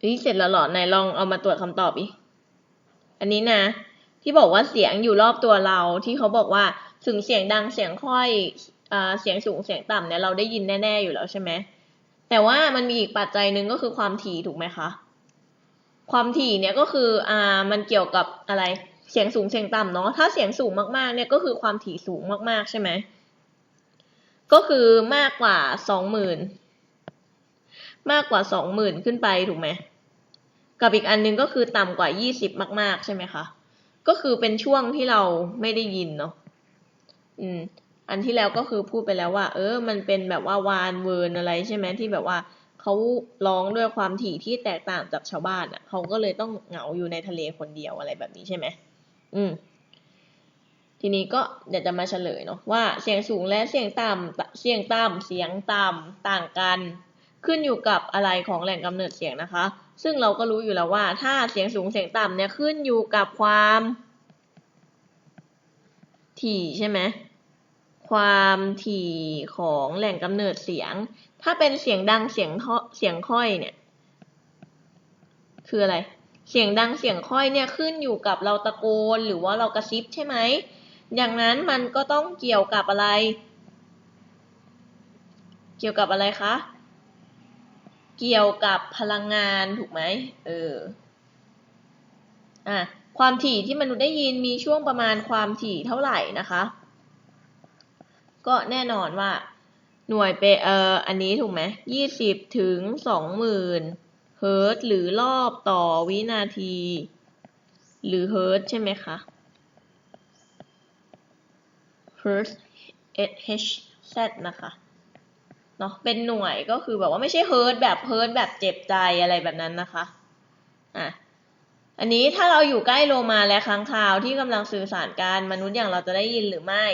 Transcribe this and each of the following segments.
เฮ้ยเสร็จแล้วหรอไหนลองเอามาตรวจคำตอบอีก อันนี้นะ ที่บอกว่าเสียงอยู่รอบตัวเรา ที่เขาบอกว่าถึงเสียงดังเสียงค่อยอ่าเสียงสูงเสียงต่ำเนี่ยเราได้ยินแน่ๆอยู่แล้วใช่ไหมแต่ว่ามันมีอีกปัจจัยหนึ่งก็คือความถี่ถูกไหมคะ ความถี่เนี่ยก็คืออ่ามันเกี่ยวกับอะไรเสียงสูงเสียงต่ำเนาะถ้าเสียงสูงมากๆเนี่ยก็คือความถี่สูงมากๆใช่ไหมก็คือมากกว่าสองหมื่นมากกว่าสองหมื่นขึ้นไปถูกไหม กับอีกอันหนึงก็คือต่ำกว่ายี่สิบมาก ๆ ใช่ไหมคะ ก็คือเป็นช่วงที่เราไม่ได้ยินเนาะอืม อันที่แล้วก็คือพูดไปแล้วว่า เออ มันเป็นแบบว่าวานเวิร์นอะไรใช่ไหมที่แบบว่าเขาร้องด้วยความถี่ที่แตกต่างจากชาวบ้านอะ เขาก็เลยต้องเหงาอยู่ในทะเลคนเดียวอะไรแบบนี้ใช่ไหมอืม ทีนี้ก็เดี๋ยวจะมาเฉลยเนาะว่าเสียงสูงและเสียงต่ำเสียงต่ำเสียงต่ำต่างกัน ขึ้นอยู่กับอะไรของแหล่งกำเนิดเสียงนะคะ ซึ่งเราก็รู้อยู่แล้วว่า ถ้าเสียงสูงเสียงต่ำเนี่ยขึ้นอยู่กับความ ถี่ใช่ไหมความถี่ของแหล่งกำเนิดเสียง ถ้าเป็นเสียงดังเสียงทาะเสียงค่อยเนี่ย คืออะไร เสียงดังเสียงค่อยเนี่ยขึ้นอยู่กับเราตะโกนหรือว่าเรากระซิบใช่ไหม อย่างนั้นมันก็ต้องเกี่ยวกับอะไร เกี่ยวกับอะไรคะ เกี่ยวกับพลังงานถูกไหมเอออะความถี่ที่มนุษย์ได้ยินมีช่วงประมาณความถี่เท่าไหร่นะคะ ก็แน่นอนว่าหน่วยเปเอออันนี้ถูกไหมยี่สิบถึงสองหมื่นเฮิร์ตหรือรอบต่อวินาที หรือเฮิร์ตใช่ไหมคะเฮิร์ต H Z นะคะ เนาะเป็นหน่วยก็คือแบบว่าไม่ใช่เฮิร์ตแบบเฮิร์ตแบบเจ็บใจอะไรแบบนั้นนะคะอะอันนี้ถ้าเราอยู่ใกล้โลมาและค้างคาวที่กำลังสื่อสารกันมนุษย์อย่างเราจะได้ยินหรือไม่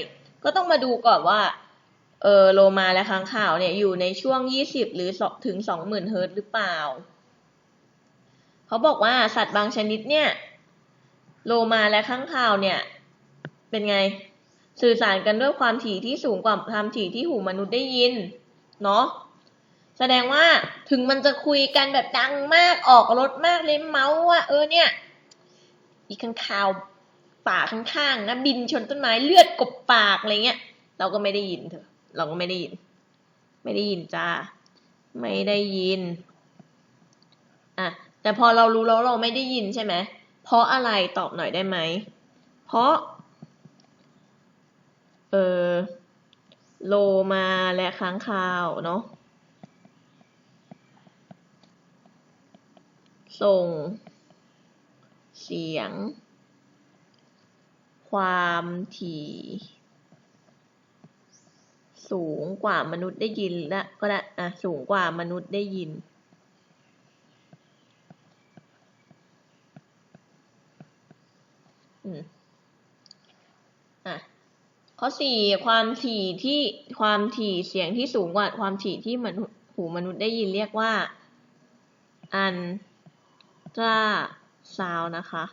ก็ต้องมาดูก่อนว่าเออโลมาและค้างคาวเนี่ยอยู่ในช่วง 20 หรือถึง 20,000 เฮิร์ตหรือเปล่า เขาบอกว่าสัตว์บางชนิดเนี่ยโลมาและค้างคาวเนี่ยเป็นไง สื่อสารกันด้วยความถี่ที่สูงกว่าความถี่ที่หูมนุษย์ได้ยิน เนาะแสดงว่าถึงมันจะคุยกันแบบดังมากออกรถมากเลยเมาส์ว่าเออเนี่ยอีข้างคาวป่าข้างๆนะบินชนต้นไม้เลือดกบปากอะไรเงี้ย เราก็ไม่ได้ยินเถอะเราก็ไม่ได้ยิน ไม่ได้ยินจ้าไม่ได้ยินอะแต่พอเรารู้แล้วเราไม่ได้ยินใช่ไหมเพราะอะไรตอบหน่อยได้ไหมเพราะเออ โลมาและค้างคาวเนาะส่ง เสียง ความถี่ สูงกว่ามนุษย์ได้ยินและก็ได้อะสูงกว่ามนุษย์ได้ยิน อืม ข้อสี่ความถี่ที่ความถี่เสียงที่สูงกว่าความถี่ที่มนุษย์หูมนุษย์ได้ยินเรียกว่า อันตราซาวนะคะ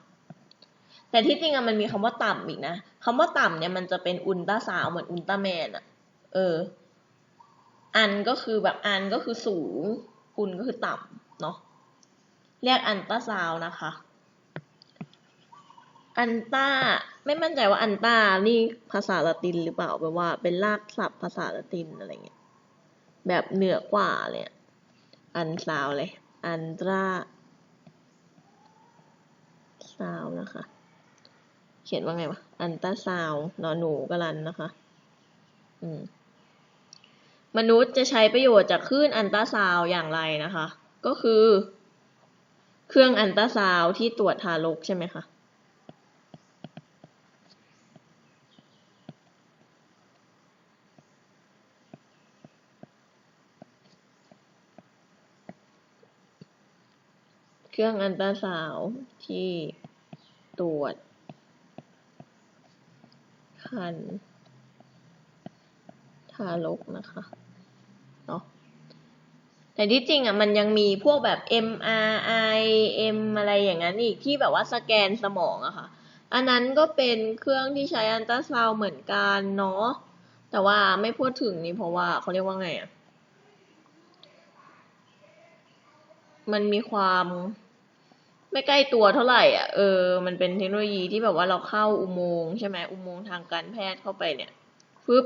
แต่ที่จริงอะมันมีคำว่าต่ำอีกนะคำว่าต่ำเนี่ยมันจะเป็นอุลตราซาวเหมือนอุลตร้าแมนอะเออ อันก็คือแบบอันก็คือสูง อุลก็คือต่ำเนาะเรียกอันตราซาวนะคะ อันต้า ไม่มั่นใจว่าอันต้านี่ภาษาละตินหรือเปล่าแปลว่าเป็นรากศัพท์ภาษาละตินอะไรเงี้ยแบบเหนือกว่าเลยอันซาวเลย อันตราซาวนะคะ เขียนว่าไงวะอันตาซาวนอนหนูกรันนะคะ อืมมนุษย์จะใช้ประโยชน์จากคลื่นอันตราซาวอย่างไรนะคะ ก็คือ เครื่องอันตราซาวที่ตรวจทารกใช่ไหมคะ เครื่องอันตราซาวด์ที่ตรวจคันทารกนะคะเนาะแต่ที่จริงอะมันยังมีพวกแบบ MRI M อะไรอย่างนั้นอีกที่แบบว่าสแกนสมองอะค่ะ อันนั้นก็เป็นเครื่องที่ใช้อันตราซาวเหมือนกันเนาะแต่ว่าไม่พูดถึงนี่เพราะว่าเขาเรียกว่าไงอะมันมีความ ไม่ใกล้ตัวเท่าไหร่อะเออมันเป็นเทคโนโลยีที่แบบว่าเราเข้าอุโมงค์ใช่ไหมอุโมงค์ทางการแพทย์เข้าไปเนี่ยปึ๊บ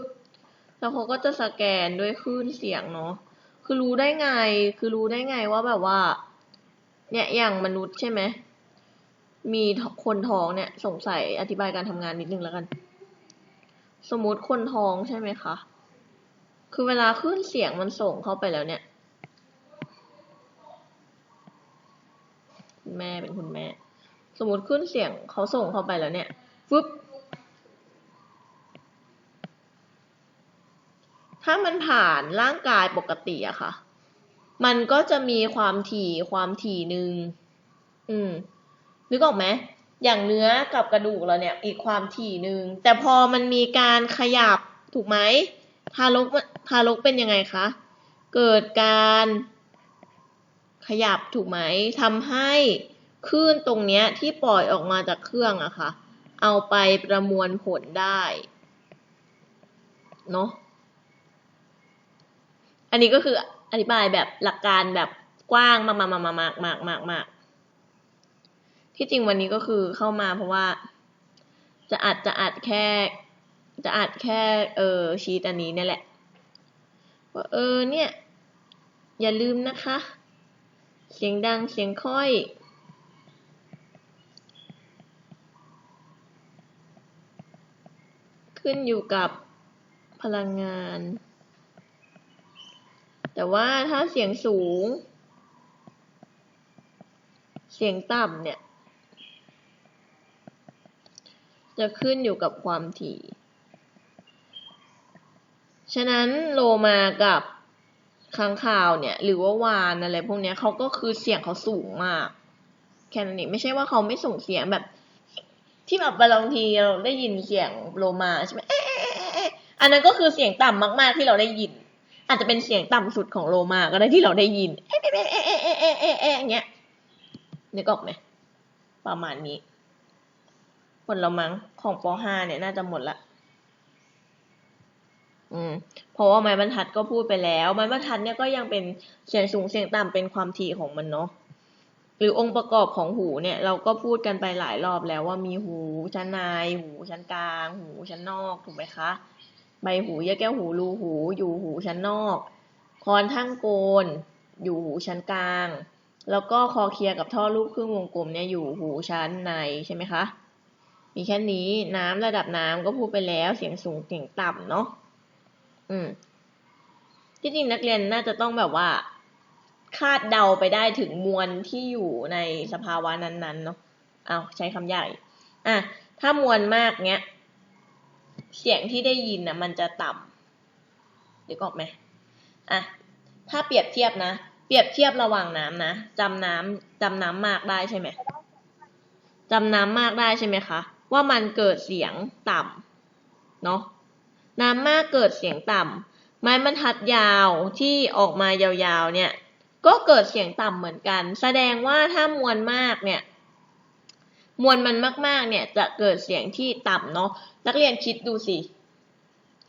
แล้วเขาก็จะสแกนด้วยคลื่นเสียงเนาะคือรู้ได้ไง คือรู้ได้ไงว่าแบบว่า เนี่ยอย่างมนุษย์ใช่ไหมมีคนท้องเนี่ยสงสัยอธิบายการทำงานนิดนึงแล้วกัน สมมติคนท้องใช่ไหมคะคือเวลาคลื่นเสียงมันส่งเข้าไปแล้วเนี่ย คุณ แม่เป็นคุณแม่ สมมติคลื่นเสียงเขาส่งเข้าไปแล้วเนี่ยฟึบถ้ามันผ่านร่างกายปกติอะค่ะ มันก็จะมีความถี่ความถี่หนึ่งอืมนึกออกไหมอย่างเนื้อกับกระดูกเราเนี่ย อีกความถี่หนึ่งแต่พอมันมีการขยับถูกไหมทารกทารกเป็นยังไงคะ เกิดการ ขยับถูกไหมทำให้คลื่นตรงเนี้ยที่ปล่อยออกมาจากเครื่องอะค่ะ เอาไปประมวลผลได้เนาะอันนี้ก็คืออธิบายแบบหลักการแบบกว้างมากมากมากมากมากมากมากที่จริงวันนี้ก็คือเข้ามาเพราะว่า จะอัดจะอัดแค่ จะอัดแค่เออชีตอันนี้เนี่ยแหละว่าเออเนี่ย อย่าลืมนะคะ เสียงดังเสียงค่อยขึ้นอยู่กับพลังงาน แต่ว่าถ้าเสียงสูง เสียงต่ำเนี่ย จะขึ้นอยู่กับความถี่ ฉะนั้นโลมากับ ค้างคาวเนี่ย หรือว่าวานอะไรพวกเนี้ยเขาก็คือเสียงเขาสูงมากแค่นั้นเองไม่ใช่ว่าเขาไม่ส่งเสียงแบบ ที่แบบบางทีเราได้ยินเสียงโลมาใช่ไหมเอ๊ะเอ๊ะเอ๊ะอันนั้นก็คือเสียงต่ำมาก ๆ ที่เราได้ยิน อาจจะเป็นเสียงต่ำสุดของโลมาก็ได้ที่เราได้ยิน เอ๊ะเอ๊ะเอ๊ะเอ๊ะเอ๊ะเอ๊ะเออย่างเงี้ยนึกออกไหมประมาณนี้หมดแล้วมั้งของป .5 เนี่ยน่าจะหมดละ อืมเพราะว่าไม้บรรทัดก็พูดไปแล้ว ไม้บรรทัดเนี่ยก็ยังเป็นเสียงสูงเสียงต่ำเป็นความถี่ของมันเนาะหรือองค์ประกอบของหูเนี่ย เราก็พูดกันไปหลายรอบแล้วว่ามีหูชั้นใน หูชั้นกลาง หูชั้นนอกถูกไหมคะ ใบหูยะแก้วหูรูหู อยู่หูชั้นนอกคอนทั้งโกน อยู่หูชั้นกลาง แล้วก็คอเคลียกับท่อรูปครึ่งวงกลมเนี่ยอยู่หูชั้นในใช่ไหมคะมีแค่นี้น้ำระดับน้ำก็พูดไปแล้วเสียงสูงเสียงต่ำเนาะ อืมที่จริงนักเรียนน่าจะต้องแบบว่า คาดเดาไปได้ถึงมวลที่อยู่ในสภาวะนั้นๆเนาะเอาใช้คำใหญ่ อะ ถ้ามวลมากเนี้ย เสียงที่ได้ยินนะมันจะต่ำเดี๋ยวออกไหมอะ ถ้าเปรียบเทียบนะ เปรียบเทียบระหว่างน้ำนะจำน้ำจำน้ำมากได้ใช่ไหมจำน้ำมากได้ใช่ไหมคะ ว่ามันเกิดเสียงต่ำเนาะ น้ำมากเกิดเสียงต่ำไม้บรรทัดยาวที่ออกมายาวๆเนี่ยก็เกิดเสียงต่ำเหมือนกัน แสดงว่าถ้ามวลมากเนี่ยมวลมันมากๆเนี่ยจะเกิดเสียงที่ต่ำเนาะนักเรียนคิดดูสิ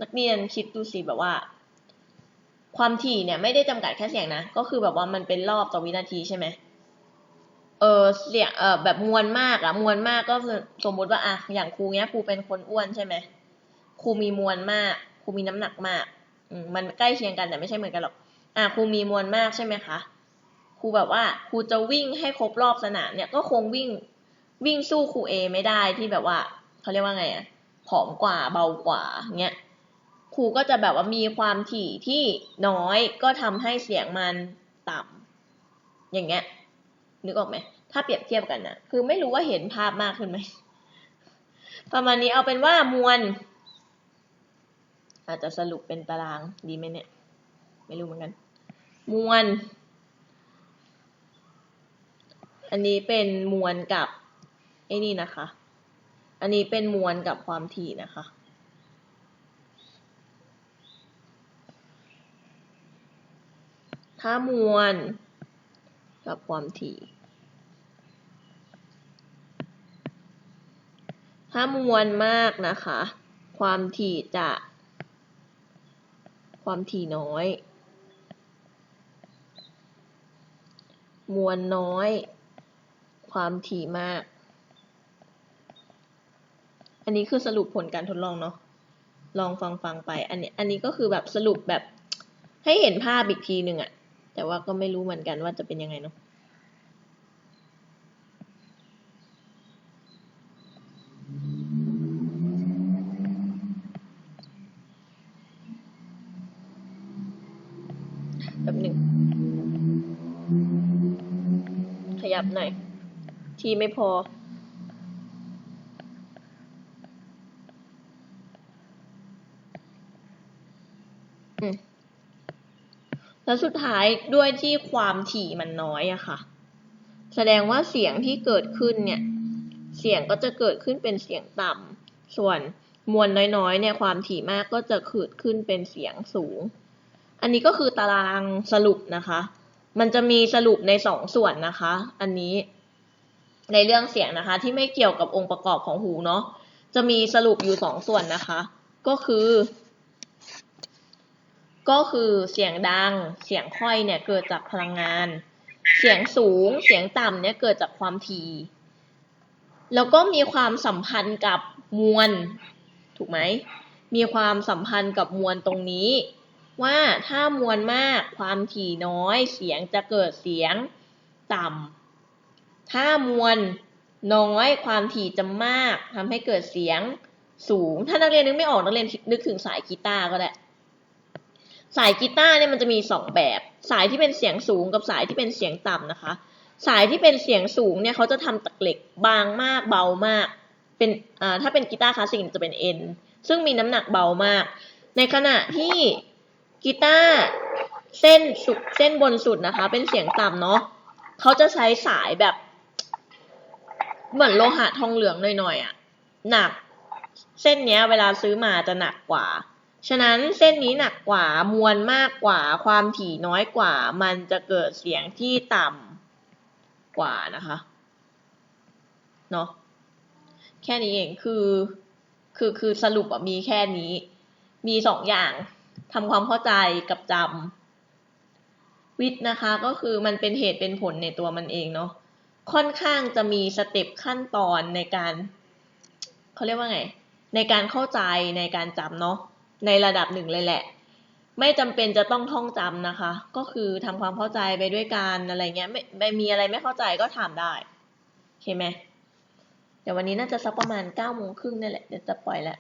นักเรียนคิดดูสิแบบว่า ความถี่เนี่ยไม่ได้จำกัดแค่เสียงนะก็คือแบบว่ามันเป็นรอบต่อวินาทีใช่ไหมเออเสียงเออแบบมวลมากอะมวลมากก็สมมุติว่าอะอย่างครูเนี้ยครูเป็นคนอ้วนใช่ไหม ครูมีมวลมากครูมีน้ำหนักมากมันใกล้เคียงกันแต่ไม่ใช่เหมือนกันหรอกอะครูมีมวลมากใช่ไหมคะครูแบบว่าครูจะวิ่งให้ครบรอบสนามเนี่ยก็คงวิ่งวิ่งสู้ครูเอไม่ได้ที่แบบว่าเขาเรียกว่าไงอะผอมกว่าเบากว่าเงี้ยครูก็จะแบบว่ามีความถี่ที่น้อยก็ทำให้เสียงมันต่ำอย่างเงี้ยนึกออกไหมถ้าเปรียบเทียบกันนะคือไม่รู้ว่าเห็นภาพมากขึ้นไหมประมาณนี้เอาเป็นว่ามวล อาจจะสรุปเป็นตารางดีไหมเนี่ย ไม่รู้เหมือนกัน มวล อันนี้เป็นมวลกับไอ้นี่นะคะ อันนี้เป็นมวลกับความถี่นะคะ ถ้ามวลกับความถี่ ถ้ามวลมากนะคะ ความถี่จะ ความถี่น้อย มวลน้อย ความถี่มาก อันนี้คือสรุปผลการทดลองเนาะ ลองฟังฟังไป อันนี้อันนี้ก็คือแบบสรุปแบบให้เห็นภาพอีกทีหนึ่งอะแต่ว่าก็ไม่รู้เหมือนกันว่าจะเป็นยังไงเนาะ ยับหน่อย ทีไม่พอ แล้วสุดท้ายด้วยที่ความถี่มันน้อยอะค่ะ แสดงว่าเสียงที่เกิดขึ้นเนี่ย เสียงก็จะเกิดขึ้นเป็นเสียงต่ำ ส่วนมวลน้อยๆเนี่ยความถี่มากก็จะขึ้นเป็นเสียงสูง อันนี้ก็คือตารางสรุปนะคะ มันจะมีสรุปในสองส่วนนะคะ อันนี้ในเรื่องเสียงนะคะ ที่ไม่เกี่ยวกับองค์ประกอบของหูเนาะจะมีสรุปอยู่สองส่วนนะคะ ก็คือ ก็คือเสียงดัง เสียงค่อยเนี่ยเกิดจากพลังงาน เสียงสูง เสียงต่ำเนี่ยเกิดจากความถี่แล้วก็มีความสัมพันธ์กับมวล ถูกไหม มีความสัมพันธ์กับมวลตรงนี้ ว่าถ้ามวลมากความถี่น้อยเสียงจะเกิดเสียงต่ำ ถ้ามวลน้อยความถี่จะมากทำให้เกิดเสียงสูง ถ้านักเรียนนึกไม่ออกนักเรียนนึกถึงสายกีตาร์ก็ได้ สายกีตาร์เนี่ยมันจะมีสองแบบ สายที่เป็นเสียงสูงกับสายที่เป็นเสียงต่ำนะคะ สายที่เป็นเสียงสูงเนี่ยเขาจะทำจากเหล็กบางมากเบามาก เป็นอ่าถ้าเป็นกีตาร์คลาสสิกจะเป็นเอ็นซึ่งมีน้ำหนักเบามาก ในขณะที่ กีตาร์เส้นสุดเส้นบนสุดนะคะ เป็นเสียงต่ำเนาะเขาจะใช้สายแบบ เหมือนโลหะทองเหลืองหน่อยๆอะหนัก เส้นเนี้ย เวลาซื้อมาจะหนักกว่า ฉะนั้นเส้นนี้หนักกว่ามวลมากกว่า ความถี่น้อยกว่า มันจะเกิดเสียงที่ต่ำกว่านะคะเนาะแค่นี้เองคือคือคือสรุปอะมีแค่นี้ มีสองอย่าง ทำความเข้าใจกับจำวิทย์นะคะก็คือมันเป็นเหตุเป็นผลในตัวมันเองเนาะค่อนข้างจะมีสเต็ปขั้นตอนในการเขาเรียกว่าไง ในการเข้าใจในการจำเนาะในระดับหนึ่งเลยแหละ ไม่จำเป็นจะต้องท่องจำนะคะ ก็คือทำความเข้าใจไปด้วยกันอะไรเงี้ยไม่ไม่มีอะไรไม่เข้าใจก็ถามได้โอเคไหมเดี๋ยววันนี้น่าจะสักประมาณเก้าโมงครึ่งนี่แหละเดี๋ยวจะปล่อยแล้ว